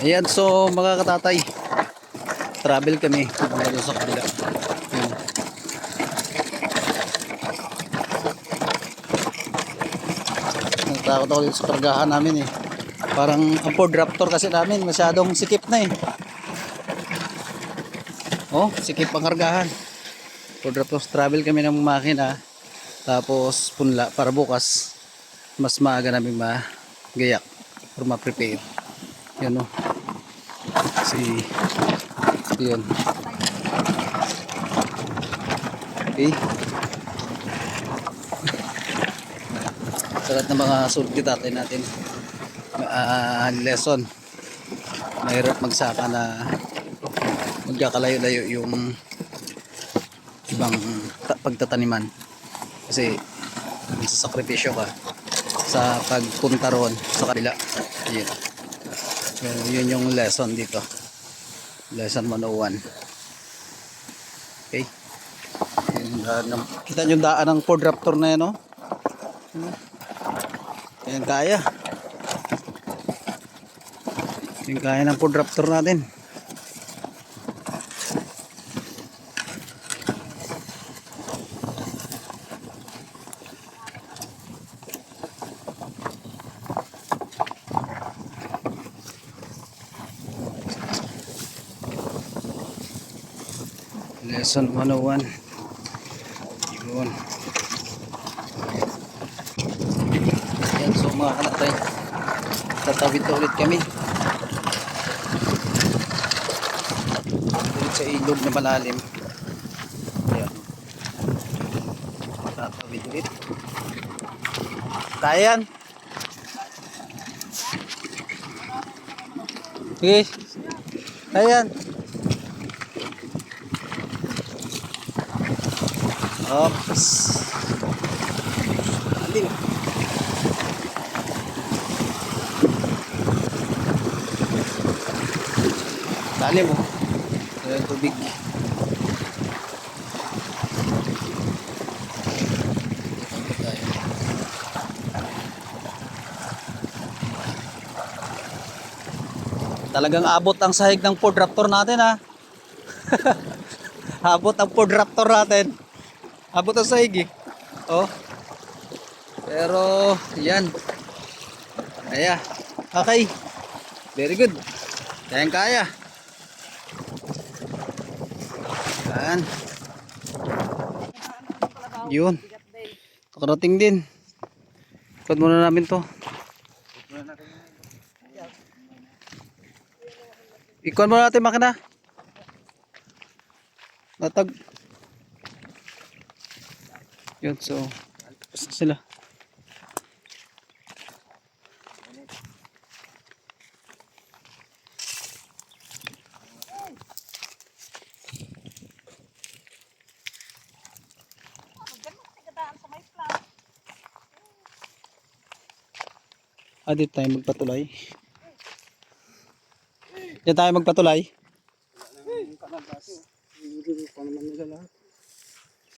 Ayan, so mga katatay, travel kami pupunta doon sa kabila. Ayan. Natakot ako sa kargahan namin eh. Parang ang Ford Raptor kasi namin, masyadong sikip na eh. Oh, sikip ang kargahan. Ford Raptor, travel kami ng makina. Tapos punla para bukas mas maaga namin magayak or ma-prepare. Yan o. Si yun. Okay. Sa lahat ng mga sulti tatay natin ah, lesson mahirap magsaka na magkakalayo-layo yung ibang ta- pagtataniman kasi magsasakripisyo ka sa pagpunta roon sa kanila yun. So, yun yung lesson dito lesson 101 okay yung daan ng, kita nyo daan ng Ford Raptor na yan no? Ayan kaya. Yung kaya ng Ford Raptor natin. Lesson 101. Yun. Ayan, so mga kanatay, tatawid na ulit kami. Ulit sa ilog na malalim. Ayan. Tatawid ulit. Kaya yan. Sige. Kaya Oops. Andin. Dali mo. Ayan tubig. Talagang abot ang sahig ng Ford Raptor natin ha. abot ang Ford Raptor natin. Abot ang sahig eh. Oh. Pero yan. Kaya. Okay. Very good. Kayang kaya. Yan. Yun. Nakarating din. Ikot muna namin to. Ikot muna natin makina. Natag. Yun, so. Na sila. Ah, dito tayo magpatuloy. Diyan tayo magpatuloy. Hindi pa naman nila lahat.